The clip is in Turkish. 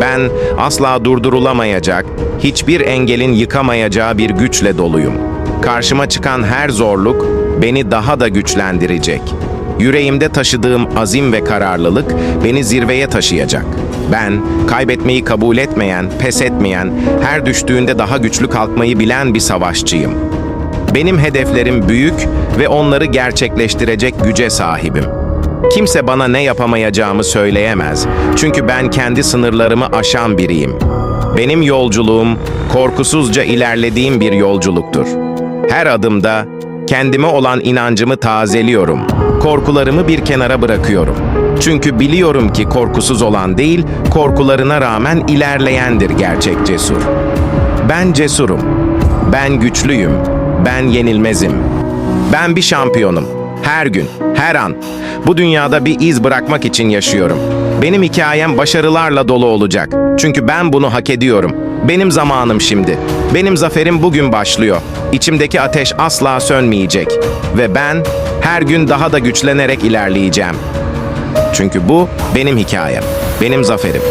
Ben asla durdurulamayacak, hiçbir engelin yıkamayacağı bir güçle doluyum. Karşıma çıkan her zorluk beni daha da güçlendirecek. Yüreğimde taşıdığım azim ve kararlılık beni zirveye taşıyacak. Ben, kaybetmeyi kabul etmeyen, pes etmeyen, her düştüğünde daha güçlü kalkmayı bilen bir savaşçıyım. Benim hedeflerim büyük ve onları gerçekleştirecek güce sahibim. Kimse bana ne yapamayacağımı söyleyemez. Çünkü ben kendi sınırlarımı aşan biriyim. Benim yolculuğum korkusuzca ilerlediğim bir yolculuktur. Her adımda kendime olan inancımı tazeliyorum. Korkularımı bir kenara bırakıyorum. Çünkü biliyorum ki korkusuz olan değil, korkularına rağmen ilerleyendir gerçek cesur. Ben cesurum. Ben güçlüyüm. Ben yenilmezim. Ben bir şampiyonum. Her gün, her an. Bu dünyada bir iz bırakmak için yaşıyorum. Benim hikayem başarılarla dolu olacak. Çünkü ben bunu hak ediyorum. Benim zamanım şimdi. Benim zaferim bugün başlıyor. İçimdeki ateş asla sönmeyecek. Ve ben her gün daha da güçlenerek ilerleyeceğim. Çünkü bu benim hikayem, benim zaferim.